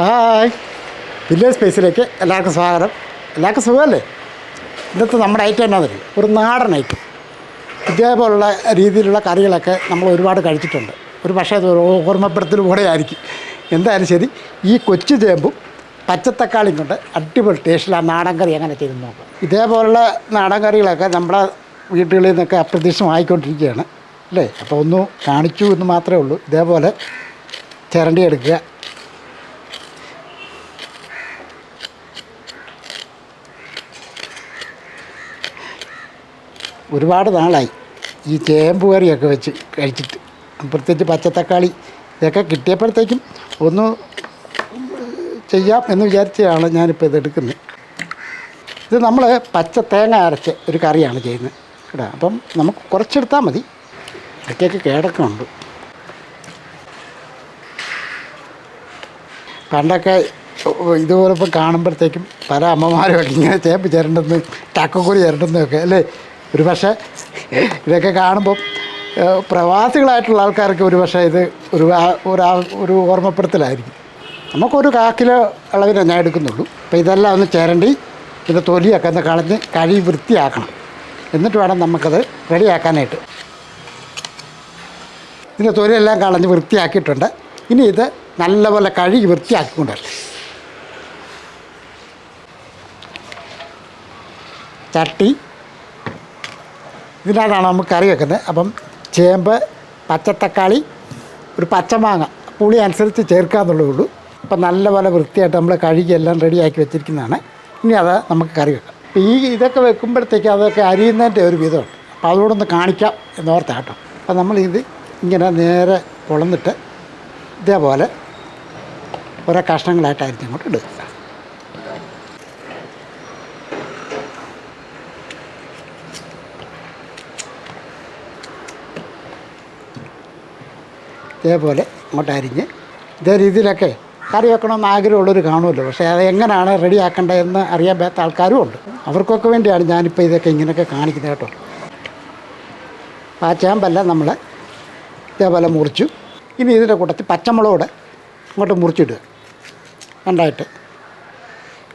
Hi. Village സ്പേസിലേക്ക് എല്ലാവർക്കും സ്വാഗതം. എല്ലാവർക്കും സുഖമല്ലേ? ഇന്നത്തെ നമ്മുടെ ഐറ്റം എന്നാ തരും ഒരു നാടൻ ഐറ്റം ഇതേപോലുള്ള രീതിയിലുള്ള കറികളൊക്കെ നമ്മൾ ഒരുപാട് കഴിച്ചിട്ടുണ്ട്. ഒരു പക്ഷേ അത് ഓർമ്മപ്പെടുത്തൽ കൂടെ ആയിരിക്കും എന്തായാലും ശരി ഈ കൊച്ചു ചേമ്പും പച്ചത്തക്കാളിയും കൊണ്ട് അടിപൊളി ടേസ്റ്റിൽ ആ നാടൻ കറി അങ്ങനെ ചെയ്ത് നോക്കാം. ഇതേപോലുള്ള നാടൻ കറികളൊക്കെ നമ്മുടെ വീട്ടുകളിൽ നിന്നൊക്കെ അപ്രത്യക്ഷമായിക്കൊണ്ടിരിക്കുകയാണ്. അല്ലേ? അപ്പോൾ ഒന്ന് കാണിച്ചു എന്ന് മാത്രമേ ഉള്ളൂ. ഇതേപോലെ ചിരണ്ടി എടുക്കുക. ഒരുപാട് നാളായി. ഈ ചേമ്പ് കറിയൊക്കെ വെച്ച് കഴിച്ചിട്ട്. പ്രത്യേകിച്ച് പച്ചത്തക്കാളി ഇതൊക്കെ കിട്ടിയപ്പോഴത്തേക്കും ഒന്ന് ചെയ്യാം എന്ന് വിചാരിച്ചാണ് ഞാനിപ്പോൾ ഇത് എടുക്കുന്നത്. ഇത് നമ്മൾ പച്ച തേങ്ങ അരച്ച് ഒരു കറിയാണ് ചെയ്യുന്നത്. കേട്ടോ. അപ്പം നമുക്ക് കുറച്ചെടുത്താൽ മതി. ഇടയ്ക്കൊക്കെ കേടൊക്കെ പണ്ടൊക്കെ ഇതുപോലെ ഇപ്പം കാണുമ്പോഴത്തേക്കും പല അമ്മമാരും ഇങ്ങനെ ചേമ്പ് ചേരണ്ടെന്ന് ചക്കക്കുരി ചേരണ്ടെന്നൊക്കെ അല്ലേ? ഒരു പക്ഷേ ഇതൊക്കെ കാണുമ്പം പ്രവാസികളായിട്ടുള്ള ആൾക്കാർക്ക് ഒരു പക്ഷേ ഇത് ഒരു ഒരാ ഒരു ഓർമ്മപ്പെടുത്തലായിരിക്കും. നമുക്കൊരു കാ കിലോ അളവിനെ ഞാൻ എടുക്കുന്നുള്ളൂ. അപ്പോൾ ഇതെല്ലാം ഒന്ന് ചേരണ്ടി ഇതിന്റെ തൊലിയൊക്കെ ഒന്ന് കളഞ്ഞ് കഴുകി വൃത്തിയാക്കണം. എന്നിട്ട് വേണം നമുക്കത് റെഡിയാക്കാനായിട്ട്. ഇതിന്റെ തൊലിയെല്ലാം കളഞ്ഞ് വൃത്തിയാക്കിയിട്ടുണ്ട്. ഇനി ഇത് നല്ലപോലെ കഴുകി വൃത്തിയാക്കിക്കൊണ്ടല്ലേ. ചട്ടി ഇതിനകത്താണ് നമുക്ക് കറി വെക്കുന്നത്. അപ്പം ചേമ്പ് പച്ചത്തക്കാളി ഒരു പച്ചമാങ്ങ പുളി അനുസരിച്ച് ചേർക്കാന്നുള്ളേ ഉള്ളൂ അപ്പം നല്ലപോലെ വൃത്തിയായിട്ട് നമ്മൾ കഴുകി എല്ലാം റെഡിയാക്കി വെച്ചിരിക്കുന്നതാണ്. ഇനി അത് നമുക്ക് കറി വെക്കാം. അപ്പോൾ ഈ ഇതൊക്കെ വെക്കുമ്പോഴത്തേക്ക് അതൊക്കെ അരിയുന്നതിന്റെ ഒരു വിധമുണ്ട്. അപ്പോൾ അതുകൂടൊന്ന് കാണിക്കാം എന്നോർത്താ കേട്ടോ. അപ്പോൾ നമ്മളിത് ഇങ്ങനെ നേരെ പൊളന്നിട്ട് ഇതേപോലെ ഓരോ കഷ്ണങ്ങളായിട്ടായിരിക്കും അങ്ങോട്ട് ഇടുക. ഇതേപോലെ അങ്ങോട്ട് അരിഞ്ഞ് ഇതേ രീതിയിലൊക്കെ കറി വെക്കണമെന്ന് ആഗ്രഹമുള്ളവർ കാണുമല്ലോ. പക്ഷേ അത് എങ്ങനെയാണ് റെഡിയാക്കേണ്ടതെന്ന് അറിയാൻ പറ്റാത്ത ആൾക്കാരും ഉണ്ട്. അവർക്കൊക്കെ വേണ്ടിയാണ് ഞാനിപ്പോൾ ഇതൊക്കെ ഇങ്ങനെയൊക്കെ കാണിക്കുന്നത് കേട്ടോ. ആ നമ്മൾ ഇതേപോലെ മുറിച്ചു. ഇനി ഇതിന്റെ കൂട്ടത്തിൽ പച്ചമുളകൂടെ ഇങ്ങോട്ട് മുറിച്ചിടുക. രണ്ടായിട്ട്.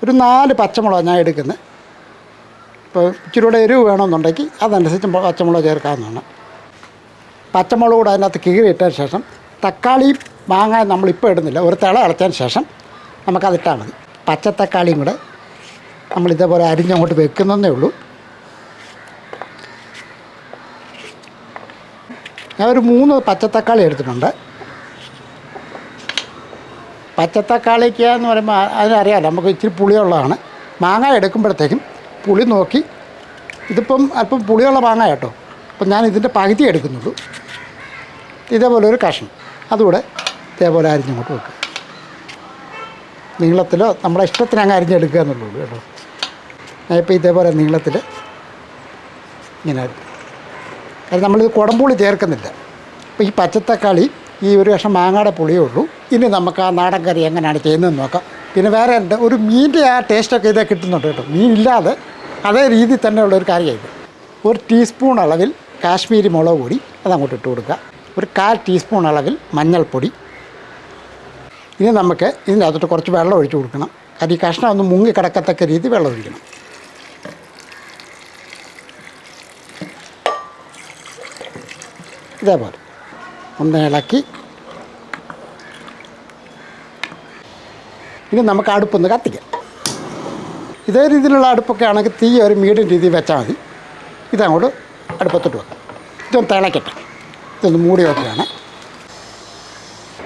ഒരു നാല് പച്ചമുളക് ഞാൻ എടുക്കുന്നത്. ഇപ്പോൾ ഇച്ചിരി കൂടെ എരിവ് വേണമെന്നുണ്ടെങ്കിൽ അതനുസരിച്ച് പച്ചമുളക് ചേർക്കാവുന്നതാണ്. പച്ചമുളക് കൂടെ അതിനകത്ത് കീറിയിട്ടതിന് ശേഷം തക്കാളിയും മാങ്ങ നമ്മളിപ്പോൾ ഇടുന്നില്ല. ഒരു തിള അടച്ചതിന് ശേഷം നമുക്കതിട്ടാൽ മതി. പച്ചത്തക്കാളിയും കൂടെ നമ്മൾ ഇതേപോലെ അരിഞ്ഞങ്ങോട്ട് വെക്കുന്നതേ ഉള്ളൂ. ഞാൻ ഒരു മൂന്ന് പച്ചത്തക്കാളി എടുത്തിട്ടുണ്ട്. പച്ചത്തക്കാളിക്ക് എന്ന് പറയുമ്പോൾ അതിനറിയാമല്ലോ നമുക്ക് ഇച്ചിരി പുളിയുള്ളതാണ്. മാങ്ങ എടുക്കുമ്പോഴത്തേക്കും പുളി നോക്കി. ഇതിപ്പം അല്പം പുളിയുള്ള മാങ്ങ കേട്ടോ. അപ്പം ഞാൻ ഇതിന്റെ പകുതി എടുക്കുന്നുള്ളൂ. ഇതേപോലെ ഒരു കഷ്ണം. അതുകൂടെ ഇതേപോലെ അരിഞ്ഞങ്ങോട്ട് വെക്കുക നീളത്തിലോ നമ്മുടെ ഇഷ്ടത്തിന് അങ്ങ് അരിഞ്ഞെടുക്കുക എന്നുള്ളൂ കേട്ടോ. ഞാൻ ഇപ്പോൾ ഇതേപോലെ നീളത്തിൽ ഇങ്ങനെ അരിഞ്ഞു കാരണം നമ്മളിത് കുടംപുളി ചേർക്കുന്നില്ല. അപ്പോൾ ഈ പച്ചത്തക്കാളി ഈ ഒരു കഷ്ണം മാങ്ങയുടെ പുളിയേ ഉള്ളൂ. ഇനി നമുക്ക് ആ നാടൻ കറി എങ്ങനെയാണ് ചെയ്യുന്നതെന്ന് നോക്കാം. പിന്നെ വേറെ ഉണ്ട് ഒരു മീനിന്റെ ആ ടേസ്റ്റൊക്കെ ഇതേ കിട്ടുന്നുണ്ട് കേട്ടോ. മീനില്ലാതെ അതേ രീതിയിൽ തന്നെയുള്ള ഒരു ഒരു ടീസ്പൂൺ അളവിൽ കാശ്മീരി മുളക് പൊടി അതങ്ങോട്ട് ഇട്ട് കൊടുക്കുക. ഒരു കാൽ ടീസ്പൂൺ അളവിൽ മഞ്ഞൾപ്പൊടി. ഇനി നമുക്ക് ഇതിന്റെ അകത്തോട്ട് കുറച്ച് വെള്ളം ഒഴിച്ചു കൊടുക്കണം. കാരണം ഈ കഷ്ണം ഒന്ന് മുങ്ങി കിടക്കത്തക്ക രീതി വെള്ളം ഒഴിക്കണം. ഇതേപോലെ ഒന്ന് ഇളക്കി. ഇനി നമുക്ക് അടുപ്പൊന്ന് കത്തിക്കാം. ഇതേ രീതിയിലുള്ള അടുപ്പൊക്കെ ആണെങ്കിൽ തീ ഒരു മീഡിയം രീതിയിൽ വെച്ചാൽ മതി. ഇതങ്ങോട്ട് അടുപ്പത്തോട്ട് വെക്കാം. ഇതൊന്ന് തിളക്കട്ടെ. ഇതൊന്ന് മൂടി വെക്കുകയാണ്.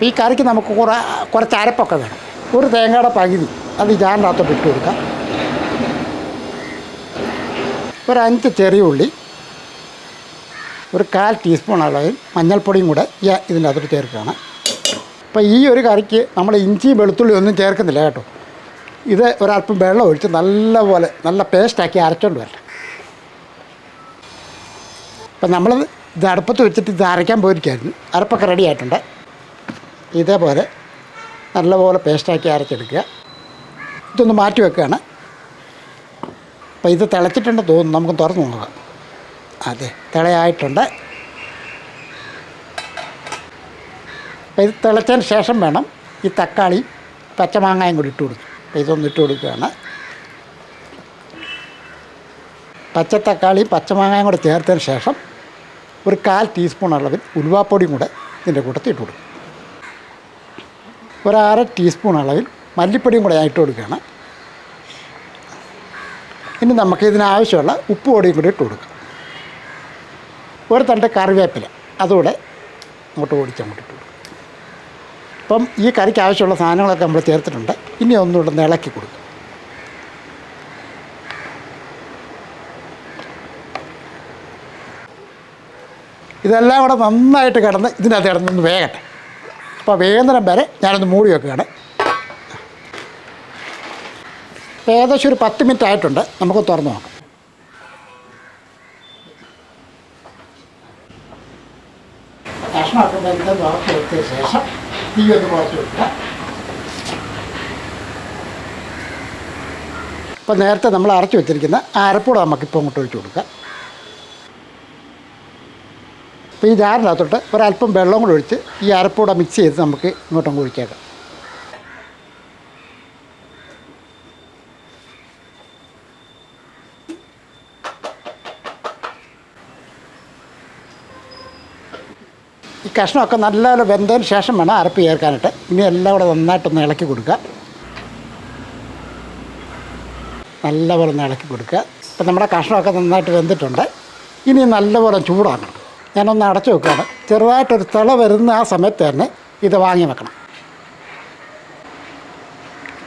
ഈ കറിക്ക് നമുക്ക് കുറേ കുറച്ച് അരപ്പൊക്കെ വേണം. ഒരു തേങ്ങയുടെ പകുതി അത് ജാറിനകത്തോട്ട് ഇട്ട് കൊടുക്കാം. ഒരു അഞ്ച് ചെറിയ ഉള്ളി ഒരു കാൽ ടീസ്പൂൺ അളവിൽ മഞ്ഞൾപ്പൊടിയും കൂടെ ഇതിന്റെ അകത്തോട്ട് ചേർക്കുകയാണ്. അപ്പോൾ ഈ ഒരു കറിക്ക് നമ്മൾ ഇഞ്ചിയും വെളുത്തുള്ളി ഒന്നും ചേർക്കുന്നില്ല കേട്ടോ. ഇത് ഒരല്പം വെള്ളം ഒഴിച്ച് നല്ലപോലെ നല്ല പേസ്റ്റാക്കി അരച്ചോണ്ട് വരണം. അപ്പം നമ്മൾ ഇത് അടുപ്പത്ത് വെച്ചിട്ട് ഇത് അരയ്ക്കാൻ പോയിരിക്കായിരുന്നു അരപ്പൊക്കെ റെഡി ആയിട്ടുണ്ട്. ഇതേപോലെ നല്ലപോലെ പേസ്റ്റാക്കി അരച്ചെടുക്കുക. ഇതൊന്ന് മാറ്റി വെക്കുകയാണ്. അപ്പോൾ ഇത് തിളച്ചിട്ടുണ്ടെന്ന് തോന്നുന്നു. നമുക്ക് തുറന്നു നോക്കാം. അതെ തിളയായിട്ടുണ്ട്. അപ്പോൾ ഇത് തിളച്ചതിന് ശേഷം വേണം ഈ തക്കാളി പച്ചമാങ്ങായും കൂടി ഇട്ട് കൊടുക്കും അപ്പോൾ ഇതൊന്ന് ഇട്ട് കൊടുക്കുകയാണ്. പച്ച തക്കാളി പച്ചമാങ്ങയും കൂടെ ചേർത്തതിന് ശേഷം ഒരു കാൽ ടീസ്പൂൺ അളവിൽ ഉലുവാപ്പൊടിയും കൂടെ ഇതിന്റെ കൂട്ടത്തിൽ ഇട്ട് കൊടുക്കും. ഒരു അര ടീസ്പൂൺ അളവിൽ മല്ലിപ്പൊടിയും കൂടെ ഞാൻ ഇട്ട് കൊടുക്കുകയാണ്. ഇനി നമുക്ക് ഇതിനാവശ്യമുള്ള ഉപ്പ് പൊടിയും കൂടി ഇട്ട് കൊടുക്കാം. ഒരു തണ്ട് കറിവേപ്പില അതുകൂടെ അങ്ങോട്ട് ഓടിച്ച് അങ്ങോട്ട് ഇട്ട് കൊടുക്കും. അപ്പം ഈ കറിക്ക് ആവശ്യമുള്ള സാധനങ്ങളൊക്കെ നമ്മൾ ചേർത്തിട്ടുണ്ട്. ഇനി ഒന്നുകൂടെ ഒന്ന് ഇളക്കി കൊടുക്കും. ഇതെല്ലാം കൂടെ നന്നായിട്ട് കിടന്ന് ഇതിനകത്ത് കിടന്നൊന്ന് വേകട്ടെ. അപ്പോൾ വേകുന്നിടം വരെ ഞാനൊന്ന് മൂടി വെക്കുകയാണ്. ഏകദേശം ഒരു പത്ത് മിനിറ്റ് ആയിട്ടുണ്ട്. നമുക്ക് തുറന്ന് നോക്കാം. കഷ്ണമൊക്കെ വെന്ത് തീ ഇപ്പോൾ നേരത്തെ നമ്മൾ അരച്ച് വെച്ചിരിക്കുന്ന അരപ്പൂടെ നമുക്കിപ്പോൾ അങ്ങോട്ട് ഒഴിച്ച് കൊടുക്കാം അപ്പോൾ ഈ ജാറിനകത്തോട്ട് ഒരല്പം വെള്ളം കൂടെ ഒഴിച്ച് ഈ അരപ്പൂടെ മിക്സ് ചെയ്ത് നമുക്ക് ഇങ്ങോട്ടും ഒഴിച്ചേക്കാം. ഈ കഷ്ണമൊക്കെ നല്ലപോലെ വെന്തതിന് ശേഷം വേണം അരപ്പ് ചേർക്കാനായിട്ട്. ഇനി എല്ലാം കൂടെ നന്നായിട്ടൊന്ന് ഇളക്കി കൊടുക്കുക. നല്ലപോലെ ഒന്ന് ഇളക്കി കൊടുക്കുക. ഇപ്പം നമ്മുടെ കഷ്ണമൊക്കെ നന്നായിട്ട് വെന്തിട്ടുണ്ട്. ഇനി നല്ലപോലെ ചൂടാക്കണം. ഞാനൊന്ന് അടച്ചു വെക്കുകയാണ്. ചെറുതായിട്ടൊരു തിള വരുന്ന ആ സമയത്ത് തന്നെ ഇത് വാങ്ങി വെക്കണം.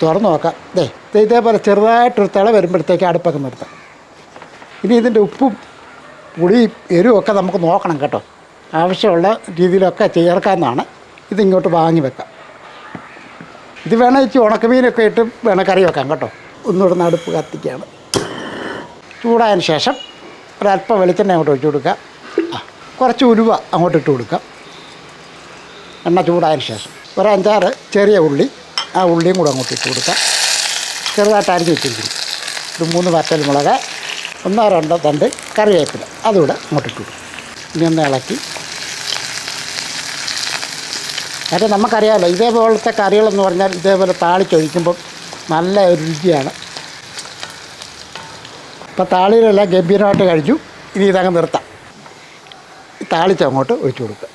തുറന്നു നോക്കാം. ദേ ഇതേപോലെ ചെറുതായിട്ടൊരു തിള വരുമ്പോഴത്തേക്ക് അടുപ്പൊക്കെ നിർത്താം. ഇനി ഇതിന്റെ ഉപ്പും പുളിയും ഒക്കെ നമുക്ക് നോക്കണം കേട്ടോ. ആവശ്യമുള്ള രീതിയിലൊക്കെ ചേർക്കാമെന്നാണ് ഇതിങ്ങോട്ട് വാങ്ങി വെക്കാം. ഇത് വേണം ഇച്ചിരി ഉണക്കമീനൊക്കെ ഇട്ട് വേണം കറി വെക്കാം കേട്ടോ. ഒന്നുകൂടെ നടുപ്പ് കത്തിക്കുകയാണ്. ചൂടായതിന് ശേഷം ഒരല്പം വെളിച്ചെണ്ണ അങ്ങോട്ട് ഒഴിച്ചു കൊടുക്കുക. ആ. കുറച്ച് ഉലുവ അങ്ങോട്ട് ഇട്ട് കൊടുക്കാം. എണ്ണ ചൂടായതിന് ശേഷം. ഒരു അഞ്ചാറ് ചെറിയ ഉള്ളി ആ ഉള്ളിയും കൂടെ അങ്ങോട്ട് ഇട്ട് കൊടുക്കാം. ചെറുതായിട്ട് അരിഞ്ഞ് വെച്ചിരിക്കുന്നു. ഒരു മൂന്ന് വറ്റൽ മുളക് ഒന്നോ രണ്ടോ തണ്ട് കറിവേപ്പില. അതുകൂടെ അങ്ങോട്ട് ഇട്ട് കൊടുക്കും. ഇനി ഒന്ന് ഇളക്കി. മറ്റേ നമുക്കറിയാമല്ലോ ഇതേപോലത്തെ കറികളെന്ന് പറഞ്ഞാൽ ഇതേപോലെ താളിച്ചൊഴിക്കുമ്പം നല്ല ഒരു രുചിയാണ്. ഇപ്പം താളിയിലെല്ലാം ഗംഭീരമായിട്ട് കഴിച്ചു. ഇനി ഇതങ്ങ് നിർത്താം. താളിച്ച് അങ്ങോട്ട് ഒഴിച്ചു കൊടുക്കുക.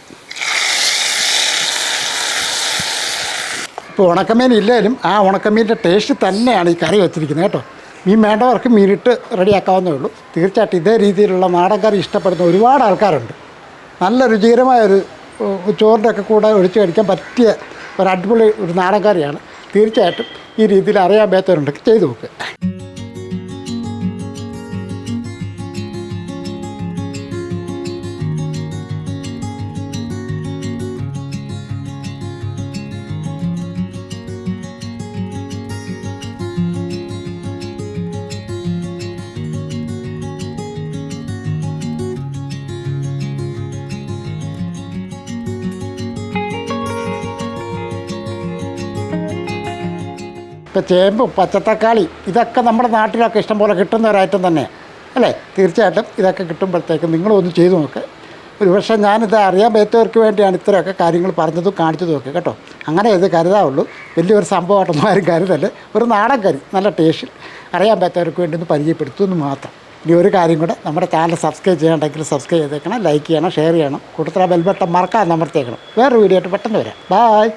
ഇപ്പോൾ ഉണക്കമീൻ ഇല്ലെങ്കിലും ആ ഉണക്കമീന്റെ ടേസ്റ്റ് തന്നെയാണ് ഈ കറി വെച്ചിരിക്കുന്നത് കേട്ടോ. മീൻ വേണ്ടവർക്ക് മീനിട്ട് റെഡിയാക്കാവുന്നേ ഉള്ളൂ. തീർച്ചയായിട്ടും ഇതേ രീതിയിലുള്ള നാടൻ കറി ഇഷ്ടപ്പെടുന്ന ഒരുപാട് ആൾക്കാരുണ്ട്. നല്ല രുചികരമായ ഒരു ചോറിന്റെ ഒക്കെ കൂടെ ഒഴിച്ച് കഴിക്കാൻ പറ്റിയ ഒരു അടിപൊളി ഒരു നാടൻ കറിയാണ്. തീർച്ചയായിട്ടും ഈ രീതിയിൽ അറിയാൻ പറ്റാറുണ്ടെങ്കിൽ ചെയ്തു നോക്കുക ഇപ്പോൾ ചേമ്പും പച്ചത്തക്കാളി ഇതൊക്കെ നമ്മുടെ നാട്ടിലൊക്കെ ഇഷ്ടംപോലെ കിട്ടുന്ന ഒരായിട്ടും തന്നെ. അല്ലേ? തീർച്ചയായിട്ടും ഇതൊക്കെ കിട്ടുമ്പോഴത്തേക്കും നിങ്ങളൊന്ന് ചെയ്തു നോക്ക്. ഒരു പക്ഷേ ഞാനിത് അറിയാൻ പറ്റവർക്ക് വേണ്ടിയാണ് ഇത്രയൊക്കെ കാര്യങ്ങൾ പറഞ്ഞതും കാണിച്ചതും ഒക്കെ കേട്ടോ. അങ്ങനെ ഇത് കരുതാവുള്ളൂ. വലിയൊരു സംഭവമായിട്ടൊന്നും ആരും കരുതല്ലേ ഒരു നാടൻ കരി നല്ല ടേസ്റ്റിൽ അറിയാൻ പറ്റവർക്ക് വേണ്ടി ഒന്ന് പരിചയപ്പെടുത്തുമെന്ന് മാത്രം. ഇനി ഒരു കാര്യം കൂടെ നമ്മുടെ ചാനൽ സബ്സ്ക്രൈബ് ചെയ്യണമെങ്കിൽ സബ്സ്ക്രൈബ് ചെയ്തേക്കണം ലൈക്ക് ചെയ്യണം ഷെയർ ചെയ്യണം. കൂടുതൽ ബെൽബട്ടൺ മറക്കാൻ അമർത്തേക്കണം വേറൊരു വീഡിയോ ആയിട്ട് പെട്ടെന്ന് വരാം. ബായ്